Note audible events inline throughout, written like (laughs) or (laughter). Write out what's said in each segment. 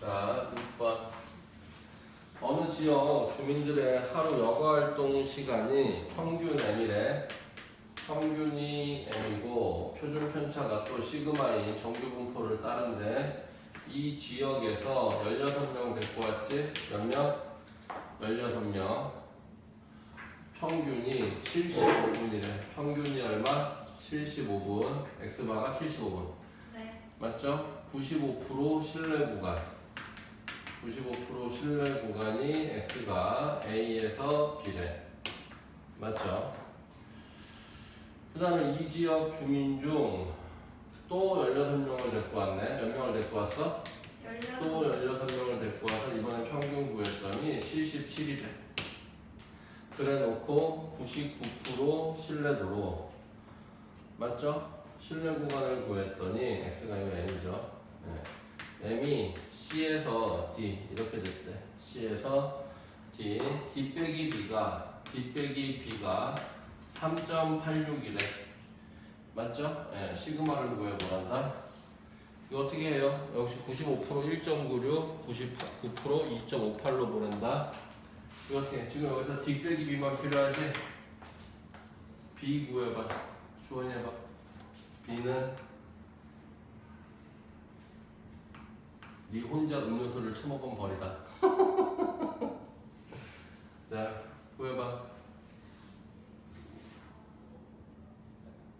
자, 6번. 어느 지역 주민들의 하루 여가 활동 시간이 평균 M이래. 평균이 M이고 표준 편차가 또 시그마인 정규 분포를 따른데 이 지역에서 16명 데리고 왔지? 몇 명? 16명. 평균이 75분이래. 평균이 얼마? 75분. X바가 75분. 네. 맞죠? 95% 실내 구간. 95% 실내 구간이 X가 A에서 B래. 맞죠? 그 다음에 이 지역 주민 중 또 16명을 데리고 왔네. 몇 명을 데리고 왔어? 또 16. 16명을 데리고 와서 이번에 평균 구했더니 77이래. 그래 놓고 99% 신뢰도로 맞죠? 신뢰 구간을 구했더니 x가 이거 m이죠. 네. m이 c에서 d 이렇게 됐대. c에서 d d 빼기 b가 d 빼기 b가 3.86이래. 맞죠? 네, 시그마를 구해보란다. 이거 어떻게 해요? 역시 95% 1.96, 99% 2.58로 보낸다. 이거 어떻게 해? 지금 여기서 D 빼기 B만 필요하지? B 구해봐. 주원이 해봐. B는 네 혼자 음료수를 처먹은 벌이다. (laughs) 자, 구해봐.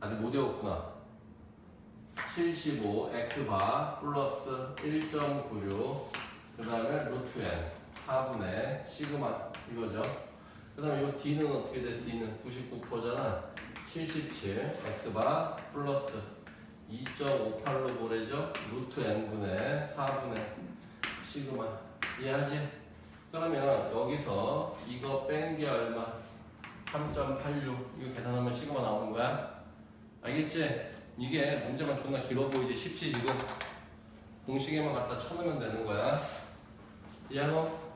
아직 못 외웠구나. 75 x바 플러스 1.96 그 다음에 루트 n 4분의 시그마 이거죠 그 다음에 이 d는 어떻게 돼 d는 99%잖아 77 x바 플러스 2.58로 보내죠 루트 n분의 4분의 시그마 이해하지? 그러면 여기서 이거 뺀 게 얼마? 3.86 이거 계산하면 시그마 나오는 거야 알겠지? 이게 문제만 존나 길어 보이지 쉽지 지금 공식에만 갖다 쳐넣으면 되는 거야 이해하노?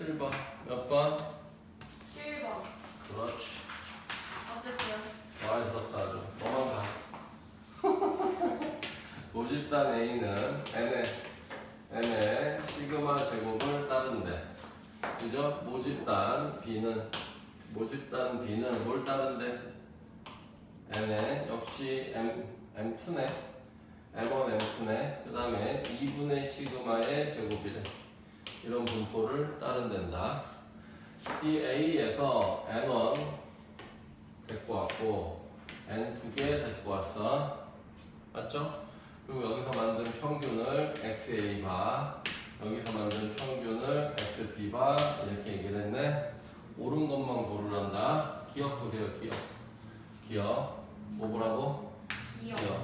7번 몇 번? 7번. 그렇지 어땠어요? 많이 들었어 아주 너만 가 (laughs) 모집단 A는 N의 N의 시그마 제곱을 따른대 그죠? 모집단 B는 모집단 B는 뭘 따른대? N의 역시 M, M2네 M1, M2네 그 다음에 2분의 시그마의 제곱이래 이런 분포를 따른댄다. 이 A에서 N1 데리고 왔고 n 두 개 데리고 왔어. 맞죠? 그리고 여기서 만든 평균을 xa 바 여기서 만든 평균을 xb 바 이렇게 얘기를 했네. 옳은 것만 고르란다. 기억 보세요 기억. 기억. 뭐 보라고? 2요. 기억.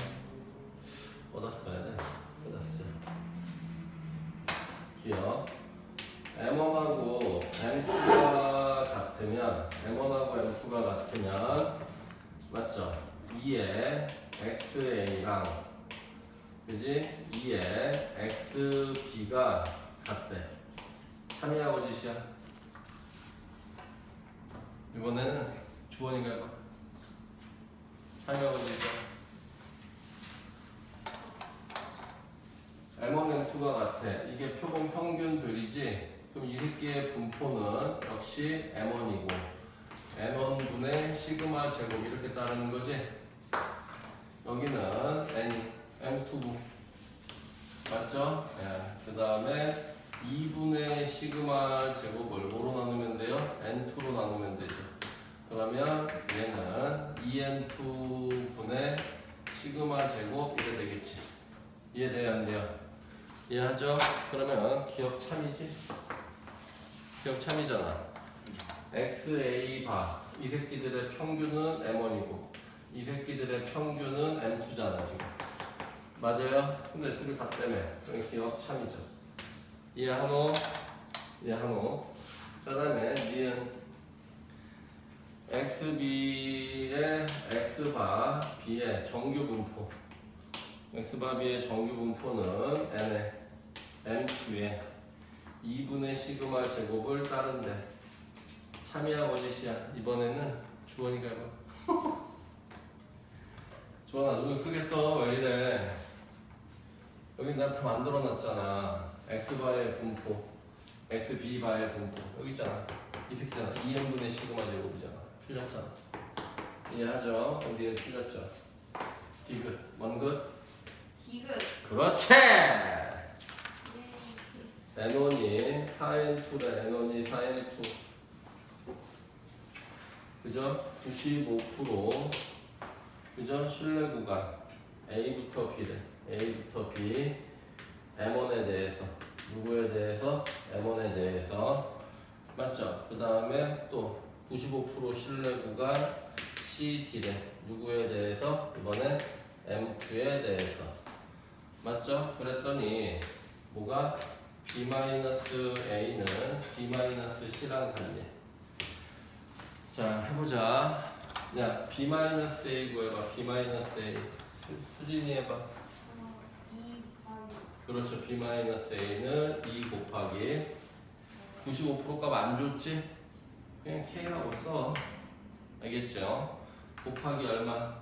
어디다 써야 돼? 쓰자 기억 M1하고 M2가 같으면 M1하고 M2가 같으면 맞죠? 2에 XA랑 그지? 2에 XB가 같대 참이하고 짓이야 이번에는 주원이가 해봐 참이하고 짓이야 M1, M2가 같아. 이게 표본 평균들이지. 그럼 이 새끼의 분포는 역시 M1이고 N1분의 시그마 제곱 이렇게 따르는 거지. 여기는 N, M2 맞죠? 예. 그 다음에 2분의 시그마 제곱을 뭐로 나누면 돼요? N2로 나누면 되죠. 그러면 얘는 2N2 분의 시그마 제곱 이래 되겠지. 이해돼요? 안 돼요? 이해하죠? 그러면 기억 참이지? 기억 참이잖아. XA 바. 이 새끼들의 평균은 M1이고 이 새끼들의 평균은 M2잖아 지금. 맞아요? 근데 둘이 같다며. 그럼 기억 참이죠. 이해하노? 이해하노? 그 다음에 니은 XB의 X바 B의 정규 분포 X바비의 정규 분포는 N의 M2에 2분의 시그마 제곱을 따른대 참이하고 짓이야 이번에는 주원이가 해봐. (laughs) 주원아 눈을 크게 떠. 왜 이래? 여기 내가 다 만들어 놨잖아. x 바의 분포, x b 바의 분포. 여기 있잖아. 이 새끼잖아. 2n분의 시그마 제곱이잖아. 틀렸잖아. 이해하죠? 어디에 틀렸죠? 디귿. 뭔 것? 디귿. 그렇지! 예. N1이 4N2래 N1이 4N2 그죠? 95% 그죠? 신뢰 구간 A부터 B래 A부터 B M1에 대해서 누구에 대해서? M1에 대해서 맞죠? 그 다음에 또 95% 신뢰 구간 C, D래 누구에 대해서? 이번엔 M2에 대해서 맞죠? 그랬더니 뭐가 b-a는 d-c랑 같네. 자, 해보자. 야, b-a 구해봐. b-a. 수- 수진이 해봐. 어, 이 반. 그렇죠. b-a는 2 곱하기 95%값 안 줬지? 그냥 k라고 써. 알겠죠? 곱하기 얼마?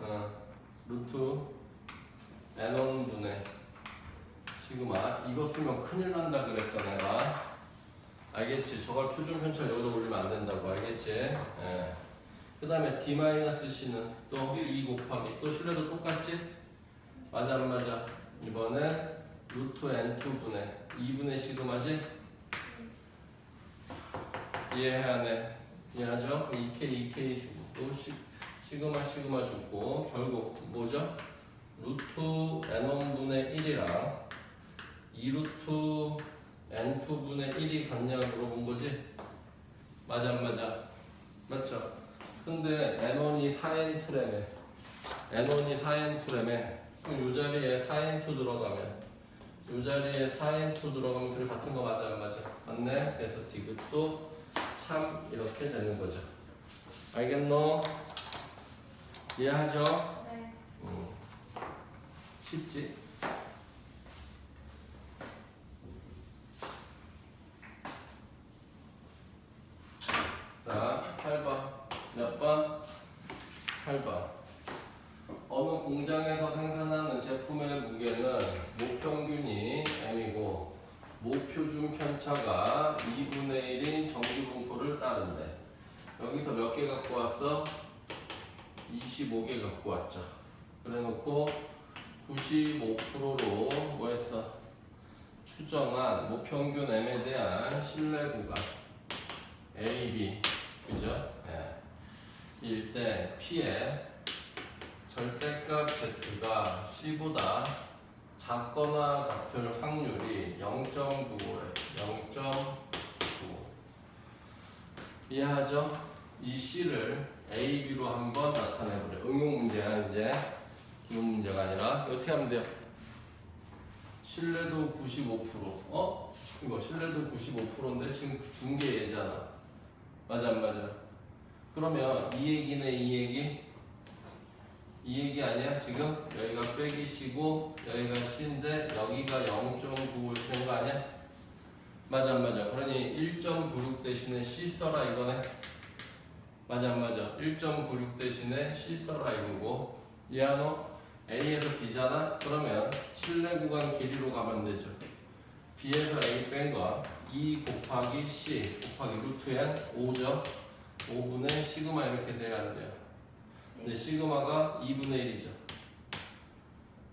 어, 루트 n1분의 시그마 이거 쓰면 큰일 난다 그랬어 내가 알겠지? 저걸 표준 편차를 여기다 올리면 안 된다고 알겠지? 예. 그 다음에 d-c는 또 2 곱하기 또 실내도 똑같지? 맞아 안 맞아? 이번엔 루트 n2분의 2분의 시그마지? 이해해야 돼 이해하죠? 그럼 2k 2k 주고 또 시, 시그마 시그마 주고 결국 뭐죠? 루트 n1분의 1이랑 2루트 n2분의 1이 같냐 물어본 거지? 맞아 안 맞아? 맞죠? 근데 n1이 4n2래매 n1이 4n2래매 그럼 요 자리에 4n2 들어가면 요 자리에 4n2 들어가면 그 같은 거 맞아 안 맞아? 맞네? 그래서 디귿도 참 이렇게 되는 거죠 알겠노? 이해하죠? 네. 음. 쉽지? 자, 8번. 몇 번? 8번. 어느 공장에서 생산하는 제품의 무게는 모평균이 m이고 모표준 편차가 2분의 1인 정규 분포를 따른대. 여기서 몇 개 갖고 왔어? 25개 갖고 왔죠. 그래 놓고 95%로 뭐 했어? 추정한 모평균 M에 대한 신뢰 구간 A, B 그죠? 예. 일때 P의 절대값 Z가 C보다 작거나 같을 확률이 0.95래 0.95 이해하죠? 이 C를 A, B로 한번 나타내보래 응용 문제야 이제 기본 문제가 아니라 어떻게 하면 돼요? 신뢰도 95% 어? 이거 신뢰도 95%인데 지금 중계 예잖아 맞아 안 맞아? 그러면 이 얘기네 이 얘기 이 얘기 아니야 지금? 여기가 빼기 C고 여기가 C인데 여기가 0.9 이렇게 되는 거 아니야? 맞아 안 맞아? 그러니 1.96 대신에 C 써라 이거네 맞아 안 맞아? 1.96 대신에 이거고 이해하노? A에서 B잖아? 그러면 실내 구간 길이로 가면 되죠. B에서 A 뺀 거 2 곱하기 C 곱하기 루트 N 5죠. 5분의 시그마 이렇게 돼야 안 돼요. 근데 시그마가 2분의 1이죠.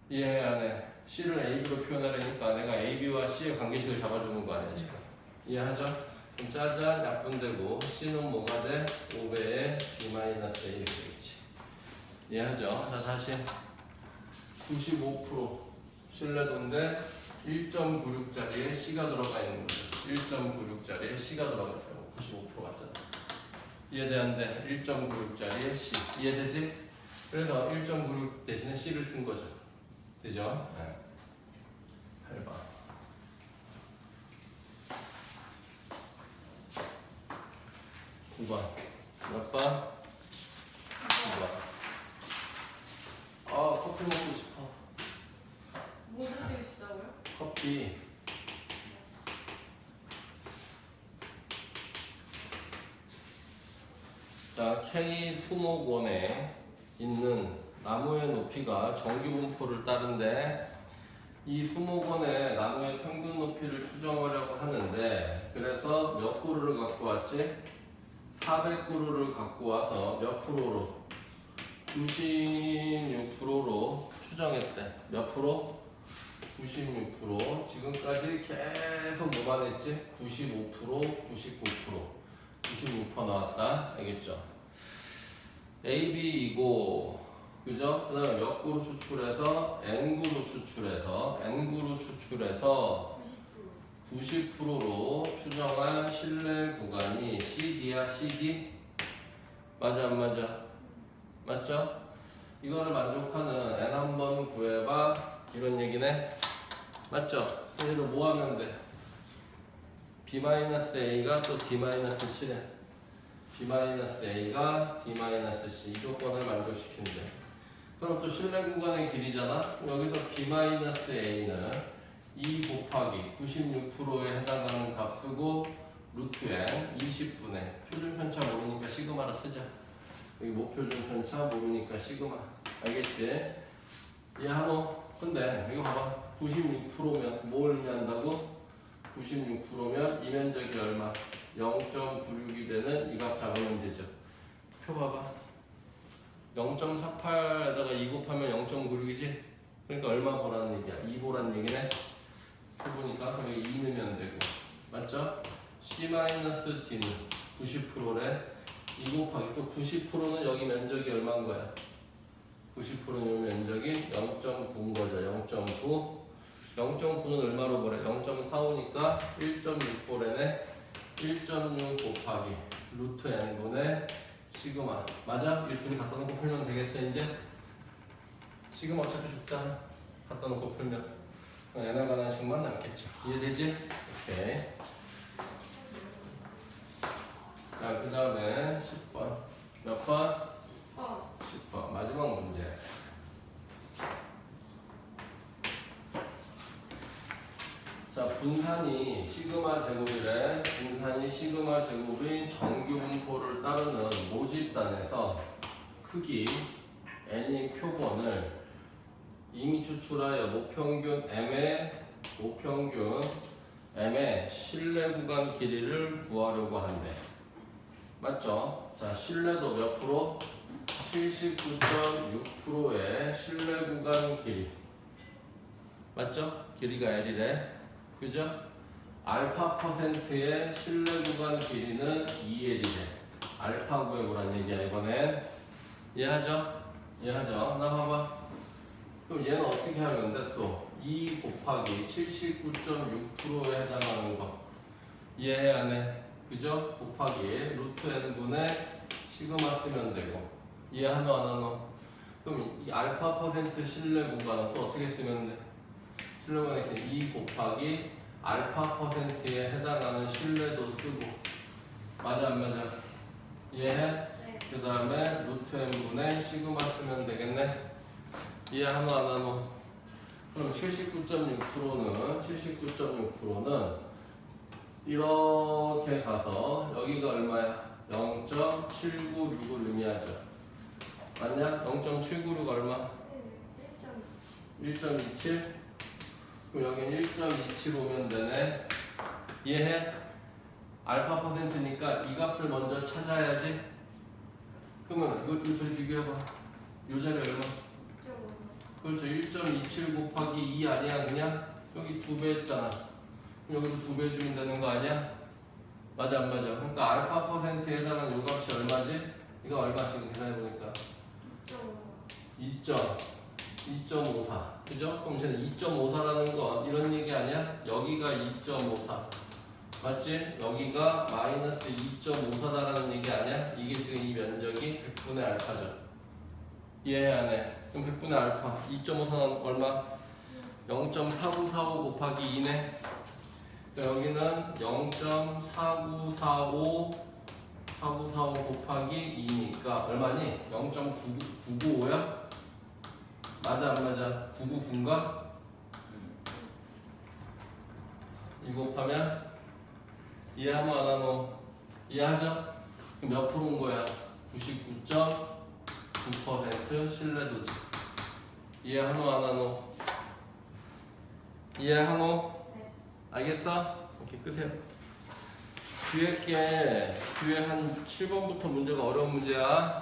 이해해야 돼. C를 AB로 표현하려니까 내가 AB와 C의 관계식을 잡아주는 거 아니야 지금. 이해하죠? 짜잔 약분되고 C는 뭐가 돼? 5배의 B-A 되겠지. 이해하죠? 자 다시 95% 신뢰도인데 1.96짜리에 C가 들어가 있는 거죠. 1.96짜리에 C가 들어가 있다고 95% 맞잖아. 이해되는데 1.96짜리에 C 이해되지? 그래서 1.96 대신에 C를 쓴 거죠. 되죠? 네. 8번. 9번. 몇 번? 9번. 아 커피 먹고 싶어. 뭐 드시고 싶다고요? 커피. 자, K 수목원에 있는 나무의 높이가 정규 분포를 따른데 이 수목원의 나무의 평균 높이를 추정하려고 하는데 그래서 몇 그루를 갖고 왔지? 400그루를 갖고 와서 몇 프로로? 96%로 추정했대. 몇 프로? 96% 지금까지 계속 뭐만 했지? 95% 99% 96% 나왔다 알겠죠? AB이고 그죠? 그 다음에 몇 그루 추출해서 N그루 추출해서 N그루 추출해서 90%. 90%로 추정한 실내 구간이 CD야 CD? 맞아 안 맞아? 맞죠? 이거를 만족하는 N 한 번 구해봐 이런 얘기네 맞죠? 얘를 뭐 하면 돼? B-A가 또 D-C래 B-A가 D-C 이 조건을 만족시킨대 그럼 또 실내 구간의 길이잖아 여기서 B-A는 2 곱하기 96%에 해당하는 값이고 루트 n 20분의 표준 편차 모르니까 시그마를 쓰자 여기 목표준 편차 모르니까 시그마 알겠지? 이해하노? 근데 이거 봐봐 96%면 뭘 의미한다고? 96%면 이 면적이 얼마? 0.96이 되는 이 값 잡으면 되죠 표 봐봐 0.48에다가 2 곱하면 0.96이지? 그러니까 얼마 보라는 얘기야? 2 보라는 얘기네 해보니까 여기 2 넣으면 되고 맞죠? C-D는 90%래 2 곱하기 또 90%는 여기 면적이 얼마인 거야? 90%는 요 면적이 0.9인 거죠 0.9 0.9는 얼마로 보래? 0.45니까 1.6보래네 1.6 곱하기 루트 n분의 시그마 맞아? 이 둘이 갖다 놓고 풀면 되겠어 이제? 시그마 어차피 죽잖아 갖다 놓고 풀면 그럼 관한 식만 남겠죠 이해되지? 오케이 자 그 다음에 10번 몇 번? 어. 10번 마지막 문제 자 분산이 시그마 제곱이래 분산이 시그마 제곱인 정규 분포를 따르는 모집단에서 크기 n인 표본을 이미 추출하여 모평균 m의 모평균 m의 실내 구간 길이를 구하려고 한대 맞죠? 자 실내도 몇 프로? 79.6%의 실내 구간 길이 맞죠? 길이가 L이래 그죠? 알파 퍼센트의 실내 구간 길이는 2L이래 알파 구해보란 얘기야 이번엔 이해하죠? 이해하죠? 나 봐봐 그럼 얘는 어떻게 하면 돼 또? 2 곱하기 79.6%에 해당하는 거 이해해야 해 그죠? 곱하기 루트 n분의 시그마 쓰면 되고 이해하노 안 하노? 그럼 이 알파 퍼센트 실내 구간은 또 어떻게 쓰면 돼? 실내 구간에 2 곱하기 알파 퍼센트에 해당하는 실내도 쓰고 맞아 안 맞아? 이해해? 네. 그 다음에 루트 n분의 시그마 쓰면 되겠네? 이해하노 안 하노? 그럼 79.6%는 79.6%는 이렇게 가서 여기가 얼마야? 0.796을 의미하죠. 맞냐? 0.796 얼마? 1.27? 그럼 여기는 1.27 오면 되네. 이해해? 알파 퍼센트니까 이 값을 먼저 찾아야지. 그러면 이거, 둘이 비교해봐. 요 자리 얼마? 그렇죠. 1.27 곱하기 2 아니야 그냥? 여기 두 배 했잖아. 그럼 여기도 두 배 주면 되는 거 아니야? 맞아 안 맞아? 그러니까 알파 퍼센트에 해당하는 요 값이 얼마지? 이거 얼마 지금 계산해보니까 2. 2.54 그죠? 그럼 이제는 2.54라는 건 이런 얘기 아니야? 여기가 2.54 맞지? 여기가 마이너스 2.54다라는 얘기 아니야? 이게 지금 이 면적이 100분의 알파죠 이해 안 해? 그럼 100분의 알파 2.54는 얼마? 0.4945 곱하기 2네 여기는 0.4945 4945 곱하기 2니까 얼마니? 0.995야? 맞아 안 맞아? 999인가? 2 곱하면 이해하면 안 하노? 이해하죠? 몇 프로인 거야? 99.9% 신뢰도지. 이해하노 안 하노? 이해하노? 네. 알겠어? 오케이 끄세요. 뒤에 게 뒤에 한 7번부터 문제가 어려운 문제야.